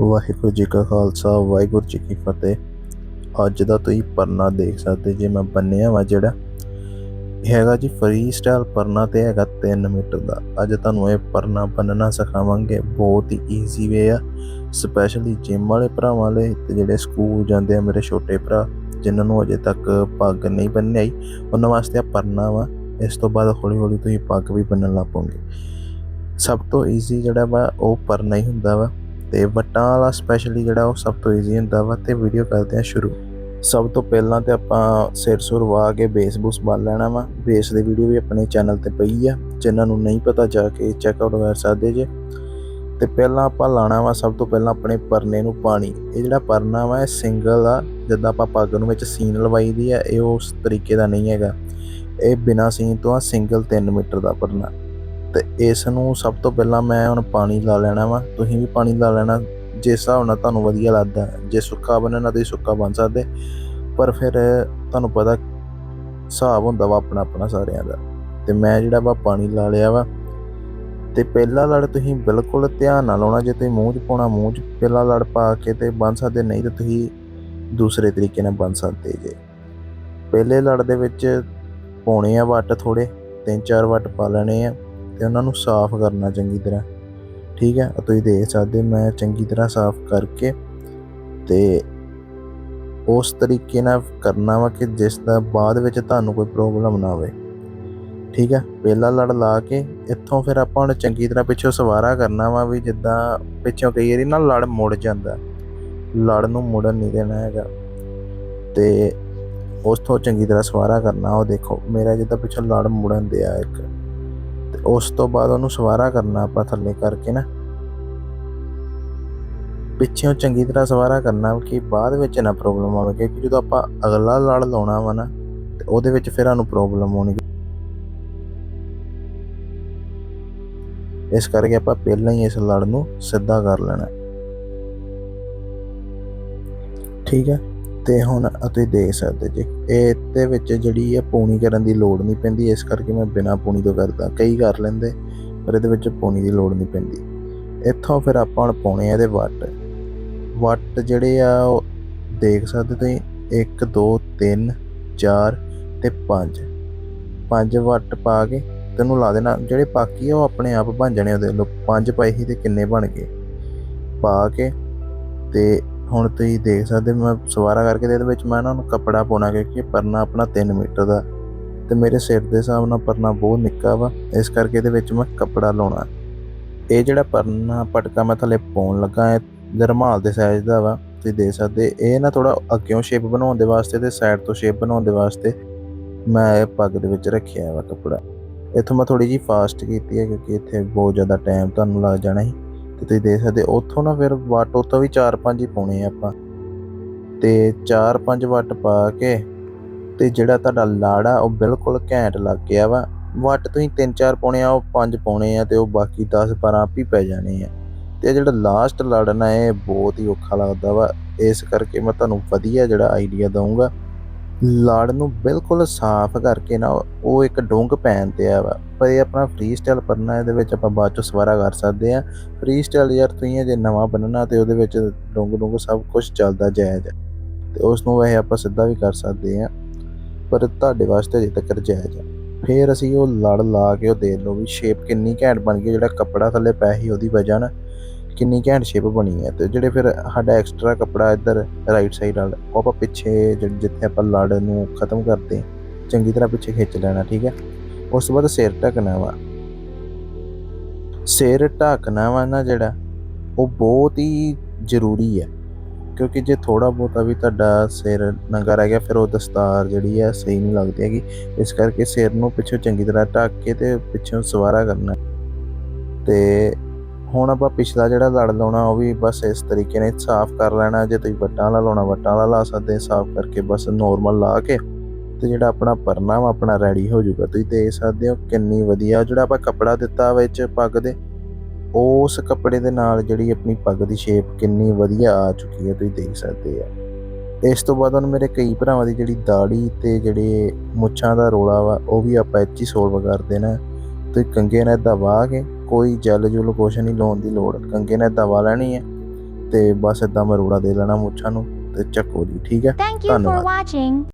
ਵਾਹਿਗੁਰੂ ਜੀ ਕਾ ਖਾਲਸਾ, ਵਾਹਿਗੁਰੂ ਜੀ ਕੀ ਫਤਿਹ। ਅੱਜ ਦਾ ਤੁਸੀਂ ਪਰਨਾ ਦੇਖ ਸਕਦੇ ਜੇ ਮੈਂ ਬੰਨਿਆ ਵਾ ਜਿਹੜਾ। ਇਹ ਹੈਗਾ ਜੀ ਫਰੀ ਸਟਾਈਲ ਪਰਨਾ ਤੇ ਹੈਗਾ 3 ਮੀਟਰ ਦਾ। ਅੱਜ ਤੁਹਾਨੂੰ ਇਹ ਪਰਨਾ ਬੰਨਣਾ ਸਿਖਾਵਾਂਗੇ। ਬਹੁਤ ਹੀ ਈਜ਼ੀ ਵੇ ਆ। ਸਪੈਸ਼ਲੀ ਜਿਮ ਵਾਲੇ ਭਰਾਵਾਂ ਲਈ ਤੇ ਜਿਹੜੇ ਸਕੂਲ ਜਾਂਦੇ ਆ ਮੇਰੇ ਛੋਟੇ ਭਰਾ, ਜਿਨ੍ਹਾਂ ਨੂੰ ਅਜੇ ਤੱਕ ਪੱਗ ਨਹੀਂ ਬੰਨਿਆਈ, ਉਹਨਾਂ ਵਾਸਤੇ ਆ ਪਰਨਾ ਵਾ। ਇਸ ਤੋਂ ਬਾਅਦ ਹੌਲੀ ਹੌਲੀ ਤੁਸੀਂ ਪੱਗ ਵੀ ਬੰਨਣ ਲੱਗ ਪਓਗੇ ਸਭ ਤੋਂ ਈਜ਼ੀ ਜਿਹੜਾ ਵਾ, ਉਹ ਪਰਨਾ ਹੀ ਹੁੰਦਾ ਵਾ। ਤੇ ਵੱਟਾਂ ਵਾਲਾ ਸਪੈਸ਼ਲੀ ਜਿਹੜਾ ਉਹ ਸਭ ਤੋਂ ਈਜ਼ੀ ਹੁੰਦਾ ਵਾ ਤੇ ਵੀਡੀਓ ਕਰਦੇ ਆ ਸ਼ੁਰੂ। ਸਭ ਤੋਂ ਪਹਿਲਾਂ ਤੇ ਆਪਾਂ ਸਿਰ ਸੁਰ ਵਾ ਕੇ ਬੇਸ ਬੂਸ ਬੰਨ ਲੈਣਾ ਵਾ। ਬੇਸ ਦੀ ਵੀਡੀਓ ਵੀ ਆਪਣੇ ਚੈਨਲ ਤੇ ਪਈ ਆ। ਜਿਨ੍ਹਾਂ ਨੂੰ ਨਹੀਂ ਪਤਾ ਜਾ ਕੇ ਚੈੱਕ ਆਊਟ ਕਰ ਸਕਦੇ ਜੇ। ਤੇ ਪਹਿਲਾਂ ਆਪਾਂ ਲਾਣਾ ਵਾ, ਸਭ ਤੋਂ ਪਹਿਲਾਂ ਆਪਣੇ ਪਰਨੇ ਨੂੰ ਪਾਣੀ। ਇਹ ਜਿਹੜਾ ਪਰਨਾ ਵਾ, ਇਹ ਸਿੰਗਲ ਆ। ਜਿੱਦਾਂ ਆਪਾਂ ਪੱਗ ਨੂੰ ਵਿੱਚ ਸੀਨ ਲਵਾਈ ਦੀ ਆ, ਇਹ ਉਸ ਤਰੀਕੇ ਦਾ ਨਹੀਂ ਹੈਗਾ। ਇਹ ਬਿਨਾ ਸੀਨ ਤੋਂ ਆ ਸਿੰਗਲ 3 ਮੀਟਰ ਦਾ ਪਰਨਾ। ਤੇ ਇਸ ਨੂੰ ਸਭ ਤੋਂ ਪਹਿਲਾਂ ਮੈਂ ਹੁਣ ਪਾਣੀ ਲਾ ਲੈਣਾ ਵਾ। ਤੁਸੀਂ ਵੀ ਪਾਣੀ ਲਾ ਲੈਣਾ। ਜਿਸ ਹਿਸਾਬ ਨਾਲ ਤੁਹਾਨੂੰ ਵਧੀਆ ਲੱਗਦਾ ਜੇ ਸੁੱਕਾ ਬਣਨਾ ਤੁਸੀਂ ਸੁੱਕਾ ਬਣ ਸਕਦੇ ਪਰ ਫਿਰ ਤੁਹਾਨੂੰ ਪਤਾ ਹਿਸਾਬ ਹੁੰਦਾ ਵਾ ਆਪਣਾ ਆਪਣਾ ਸਾਰਿਆਂ ਦਾ। ਤੇ ਮੈਂ ਜਿਹੜਾ ਵਾ ਪਾਣੀ ਲਾ ਲਿਆ ਵਾ। ਤੇ ਪਹਿਲਾ ਲੜ ਤੁਸੀਂ ਬਿਲਕੁਲ ਧਿਆਨ ਨਾਲ ਲਾਉਣਾ। ਜੇ ਤੁਸੀਂ ਮੂੰਹ 'ਚ ਪਾਉਣਾ, ਮੂੰਹ 'ਚ ਪਹਿਲਾ ਲੜ ਪਾ ਕੇ ਤੇ ਬੰਨ ਸਕਦੇ ਨਹੀਂ ਤਾਂ ਤੁਸੀਂ ਦੂਸਰੇ ਤਰੀਕੇ ਨਾਲ ਬੰਨ ਸਕਦੇ ਜੇ। ਪਹਿਲੇ ਲੜ ਦੇ ਵਿੱਚ ਪਾਉਣੇ ਆ ਵੱਟ ਥੋੜੇ ਤਿੰਨ ਚਾਰ ਵੱਟ ਪਾ ਲੈਣੇ ਆ। ਤੇ ਉਹਨਾਂ ਨੂੰ ਸਾਫ਼ ਕਰਨਾ ਚੰਗੀ ਤਰ੍ਹਾਂ। ਠੀਕ ਹੈ, ਤੁਸੀਂ ਦੇਖ ਸਕਦੇ ਮੈਂ ਚੰਗੀ ਤਰ੍ਹਾਂ ਸਾਫ਼ ਕਰਕੇ ਤੇ ਉਸ ਤਰੀਕੇ ਨਾਲ ਕਰਨਾ ਵਾ ਕਿ ਜਿਸ ਦਾ ਬਾਅਦ ਵਿੱਚ ਤੁਹਾਨੂੰ ਕੋਈ ਪ੍ਰੋਬਲਮ ਨਾ ਆਵੇ। ਠੀਕ ਹੈ, ਪਹਿਲਾ ਲੜ ਲਾ ਕੇ ਇੱਥੋਂ ਫਿਰ ਆਪਾਂ ਹੁਣ ਚੰਗੀ ਤਰ੍ਹਾਂ ਪਿੱਛੋਂ ਸਵਾਰਾ ਕਰਨਾ ਵਾ ਵੀ ਜਿੱਦਾਂ ਪਿੱਛੋਂ ਕਈ ਵਾਰੀ ਨਾ ਲੜ ਮੁੜ ਜਾਂਦਾ। ਲੜ ਨੂੰ ਮੁੜਨ ਨਹੀਂ ਦੇਣਾ ਹੈਗਾ। ਤੇ ਉਸ ਤੋਂ ਚੰਗੀ ਤਰ੍ਹਾਂ ਸਵਾਰਾ ਕਰਨਾ, ਉਹ ਦੇਖੋ, ਮੇਰਾ ਜਿੱਦਾਂ ਪਿੱਛੋਂ ਲੜ ਮੁੜਨ ਦਿਆ ਇੱਕ। ਤੇ ਉਸ ਤੋਂ ਬਾਅਦ ਉਹਨੂੰ ਸਵਾਰਾ ਕਰਨਾ ਆਪਾਂ ਥੱਲੇ ਕਰਕੇ ਨਾ। ਪਿੱਛੇੋਂ ਚੰਗੀ ਤਰ੍ਹਾਂ ਸਵਾਰਾ ਕਰਨਾ ਕਿ ਬਾਅਦ ਵਿੱਚ ਨਾ ਪ੍ਰੋਬਲਮ ਆਵੇ, ਕਿਉਂਕਿ ਜਦੋਂ ਆਪਾਂ ਅਗਲਾ ਲੜ ਲਾਉਣਾ ਵਾ ਨਾ, ਤੇ ਉਹਦੇ ਵਿੱਚ ਫਿਰ ਸਾਨੂੰ ਪ੍ਰੋਬਲਮ ਆਉਣੀ ਇਸ ਕਰਕੇ ਆਪਾਂ ਪਹਿਲਾਂ ਹੀ ਇਸ ਲੜ ਨੂੰ ਸਿੱਧਾ ਕਰ ਲੈਣਾ। ਠੀਕ ਹੈ? ਤੇ ਹੁਣ ਤੁਸੀਂ ਦੇਖ ਸਕਦੇ ਜੀ। ਇਹਦੇ ਵਿੱਚ ਜਿਹੜੀ ਹੈ ਪੂਣੀ ਕਰਨ ਦੀ ਲੋੜ ਨਹੀਂ ਪੈਂਦੀ, ਇਸ ਕਰਕੇ ਮੈਂ ਬਿਨਾ ਪੂਣੀ ਤੋਂ ਕਰਦਾ। ਕਈ ਕਰ ਲੈਂਦੇ, ਪਰ ਇਹਦੇ ਵਿੱਚ ਪੂਣੀ ਦੀ ਲੋੜ ਨਹੀਂ ਪੈਂਦੀ। ਇੱਥੋਂ ਫਿਰ ਆਪਾਂ ਹੁਣ ਪਾਉਣੇ ਆ ਇਹਦੇ ਵੱਟ। ਵੱਟ ਜਿਹੜੇ ਆ, ਉਹ ਦੇਖ ਸਕਦੇ ਤੁਸੀਂ 1 2 3 4 ਤੇ 5 ਪੰਜ ਵੱਟ ਪਾ ਕੇ ਤੈਨੂੰ ਲਾ ਦੇਣਾ। ਜਿਹੜੇ ਬਾਕੀ ਆ, ਉਹ ਆਪਣੇ ਆਪ ਬਣ ਜਾਣੇ ਉਹਦੇ। ਲੋ ਪੰਜ ਪਾਈ ਸੀ ਤੇ ਕਿੰਨੇ ਬਣ ਗਏ? ਪਾ ਕੇ ਤੇ ਹੁਣ ਤੁਸੀਂ ਦੇਖ ਸਕਦੇ ਮੈਂ ਸਵਾਰਾ ਕਰਕੇ ਤੇ ਇਹਦੇ ਵਿੱਚ ਮੈਂ ਇਹਨਾਂ ਨੂੰ ਕੱਪੜਾ ਪਾਉਣਾ ਕਿਉਂਕਿ ਪਰਨਾ ਆਪਣਾ 3 ਮੀਟਰ ਦਾ। ਤੇ ਮੇਰੇ ਸਿਰ ਦੇ ਹਿਸਾਬ ਨਾਲ ਪਰਨਾ ਬਹੁਤ ਨਿੱਕਾ ਵਾ, ਇਸ ਕਰਕੇ ਇਹਦੇ ਵਿੱਚ ਮੈਂ ਕੱਪੜਾ ਲਾਉਣਾ। ਇਹ ਜਿਹੜਾ ਪਰਨਾ ਪਟਕਾ ਮੈਂ ਥੱਲੇ ਪਾਉਣ ਲੱਗਾ ਹੈ ਰਮਾਲ ਦੇ ਸਾਈਜ਼ ਦਾ ਵਾ, ਤੁਸੀਂ ਦੇਖ ਸਕਦੇ, ਇਹ ਨਾ ਥੋੜਾ ਅੱਗਿਓਂ ਸ਼ੇਪ ਬਣਾਉਣ ਦੇ ਵਾਸਤੇ ਤੇ ਸਾਈਡ ਤੋਂ ਸ਼ੇਪ ਬਣਾਉਣ ਦੇ ਵਾਸਤੇ ਮੈਂ ਇਹ ਪੱਗ ਦੇ ਵਿੱਚ ਰੱਖਿਆ ਵਾ ਕੱਪੜਾ। ਇੱਥੋਂ ਮੈਂ ਥੋੜੀ ਜੀ ਫਾਸਟ ਕੀਤੀ ਹੈ ਕਿਉਂਕਿ ਇੱਥੇ ਬਹੁਤ ਜ਼ਿਆਦਾ ਟਾਈਮ ਤੁਹਾਨੂੰ ਲੱਗ ਜਾਣਾ ਸੀ। ਤੇ ਤੁਸੀਂ ਦੇਖ ਸਕਦੇ। ਉੱਥੋਂ ਨਾ ਫਿਰ ਵੱਟ ਉੱਥੋਂ ਵੀ 4-5 ਹੀ ਪਾਉਣੇ ਆ ਆਪਾਂ। ਤੇ 4-5 ਵੱਟ ਪਾ ਕੇ ਤੇ ਜਿਹੜਾ ਤੁਹਾਡਾ ਲਾੜਾ, ਉਹ ਬਿਲਕੁਲ ਘੈਂਟ ਲੱਗ ਗਿਆ ਵਾ। ਵੱਟ ਤੁਸੀਂ 3-4 ਪਾਉਣੇ ਆ, ਉਹ 5 ਪਾਉਣੇ ਆ ਤੇ ਉਹ ਬਾਕੀ 10-12 ਆਪ ਹੀ ਪੈ ਜਾਣੇ ਆ। ਤੇ ਇਹ ਜਿਹੜਾ ਲਾਸਟ ਲੜਨਾ, ਇਹ ਬਹੁਤ ਹੀ ਔਖਾ ਲੱਗਦਾ ਵਾ। ਇਸ ਕਰਕੇ ਮੈਂ ਤੁਹਾਨੂੰ ਵਧੀਆ ਜਿਹੜਾ ਆਈਡੀਆ ਦਊਂਗਾ। ਲੜ ਨੂੰ ਬਿਲਕੁਲ ਸਾਫ਼ ਕਰਕੇ ਨਾ ਉਹ ਇੱਕ ਡੁੰਗ ਪੈਣ ਤੇ ਆ ਵਾ। ਪਰ ਇਹ ਆਪਣਾ ਫ੍ਰੀ ਸਟਾਈਲ ਪਰਨਾ ਇਹਦੇ ਵਿੱਚ ਆਪਾਂ ਬਾਅਦ 'ਚੋਂ ਸਵਾਰਾ ਕਰ ਸਕਦੇ ਆ ਫ੍ਰੀ ਸਟਾਈਲ ਯਾਰ ਤੁਸੀਂ ਜੇ ਨਵਾਂ ਬਣਨਾ ਤੇ ਉਹਦੇ ਵਿੱਚ ਡੁੰਗ ਡੁੰਗ ਸਭ ਕੁਝ ਚੱਲਦਾ ਜਾਇਜ਼ ਹੈ। ਤੇ ਉਸ ਨੂੰ ਵੈਸੇ ਆਪਾਂ ਸਿੱਧਾ ਵੀ ਕਰ ਸਕਦੇ ਆ ਪਰ ਤੁਹਾਡੇ ਵਾਸਤੇ ਅਜੇ ਤੱਕ ਜਾਇਜ਼ ਆ ਫਿਰ ਅਸੀਂ ਉਹ ਲੜ ਲਾ ਕੇ ਉਹ ਦੇਖ ਲਓ ਵੀ ਸ਼ੇਪ ਕਿੰਨੀ ਘੈਂਟ ਬਣ ਗਈ, ਜਿਹੜਾ ਕੱਪੜਾ ਥੱਲੇ ਪੈ ਸੀ ਉਹਦੀ ਵਜ੍ਹਾ ਨਾਲ। ਕਿੰਨੀ ਘੈਂਟ ਸ਼ੇਪ ਬਣੀ ਹੈ ਤੇ ਜਿਹੜੇ ਫਿਰ ਸਾਡਾ ਐਕਸਟਰਾ ਕੱਪੜਾ ਇੱਧਰ ਰਾਈਟ ਸਾਈਡ ਵਾਲਾ ਉਹ ਆਪਾਂ ਪਿੱਛੇ ਜਿੱਥੇ ਆਪਾਂ ਲੜ ਨੂੰ ਖਤਮ ਕਰਦੇ, ਚੰਗੀ ਤਰ੍ਹਾਂ ਪਿੱਛੇ ਖਿੱਚ ਲੈਣਾ, ਠੀਕ ਹੈ? ਉਸ ਤੋਂ ਬਾਅਦ ਸਿਰ ਢੱਕਣਾ ਵਾ। ਸਿਰ ਢੱਕਣਾ ਵਾ ਨਾ ਜਿਹੜਾ, ਉਹ ਬਹੁਤ ਹੀ ਜ਼ਰੂਰੀ ਹੈ। ਕਿਉਂਕਿ ਜੇ ਥੋੜਾ ਬਹੁਤਾ ਵੀ ਤੁਹਾਡਾ ਸਿਰ ਨੰਗਾ ਰਹਿ ਗਿਆ, ਫਿਰ ਉਹ ਦਸਤਾਰ ਜਿਹੜੀ ਹੈ ਸਹੀ ਨਹੀਂ ਲੱਗਦੀ ਹੈਗੀ। ਇਸ ਕਰਕੇ ਸਿਰ ਨੂੰ ਪਿੱਛੋਂ ਚੰਗੀ ਤਰ੍ਹਾਂ ਢੱਕ ਕੇ ਤੇ ਪਿੱਛੋਂ ਸਵਾਰਾ ਕਰਨਾ। ਤੇ ਹੁਣ ਆਪਾਂ ਪਿਛਲਾ ਜਿਹੜਾ ਲੜ ਲਾਉਣਾ, ਉਹ ਵੀ ਬਸ ਇਸ ਤਰੀਕੇ ਨਾਲ ਸਾਫ਼ ਕਰ ਲੈਣਾ। ਜੇ ਤੁਸੀਂ ਵੱਟਾਂ ਵਾਲਾ ਲਾਉਣਾ, ਵੱਟਾਂ ਵਾਲਾ ਲਾ ਸਕਦੇ ਸਾਫ਼ ਕਰਕੇ ਬਸ ਨੋਰਮਲ ਲਾ ਕੇ ਤੇ ਜਿਹੜਾ ਆਪਣਾ ਪਰਨਾ ਵਾ, ਆਪਣਾ ਰੈਡੀ ਹੋ ਜਾਊਗਾ। ਤੁਸੀਂ ਦੇਖ ਸਕਦੇ ਹੋ ਕਿੰਨੀ ਵਧੀਆ ਜਿਹੜਾ ਆਪਾਂ ਕੱਪੜਾ ਦਿੱਤਾ ਵਿੱਚ ਪੱਗ ਦੇ, ਉਸ ਕੱਪੜੇ ਦੇ ਨਾਲ ਜਿਹੜੀ ਆਪਣੀ ਪੱਗ ਦੀ ਸ਼ੇਪ ਕਿੰਨੀ ਵਧੀਆ ਆ ਚੁੱਕੀ ਹੈ, ਤੁਸੀਂ ਦੇਖ ਸਕਦੇ ਆ। ਇਸ ਤੋਂ ਬਾਅਦ ਹੁਣ ਮੇਰੇ ਕਈ ਭਰਾਵਾਂ ਦੀ ਜਿਹੜੀ ਦਾੜੀ ਤੇ ਜਿਹੜੇ ਮੁੱਛਾਂ ਦਾ ਰੋਲਾ ਵਾ, ਉਹ ਵੀ ਆਪਾਂ ਇੱਥੇ ਹੀ ਸੋਲਵ ਕਰ ਦੇਣਾ। ਤੇ ਕੰਗੇ ਨਾਲ ਦਬਾ ਕੇ ਕੋਈ ਜਲ ਜੁਲ ਕੁਛ ਨਹੀਂ ਲਾਉਣ ਦੀ ਲੋੜ। ਕੰਗੇ ਨਾਲ ਦਬਾ ਲੈਣੀ ਹੈ ਤੇ ਬਸ ਇਦਾਂ ਮਰੋੜਾ ਦੇ ਲੈਣਾ ਮੁੱਛਾਂ ਨੂੰ ਤੇ ਚੱਕੋ ਜੀ ਠੀਕ ਹੈ? ਧੰਨਵਾਦ।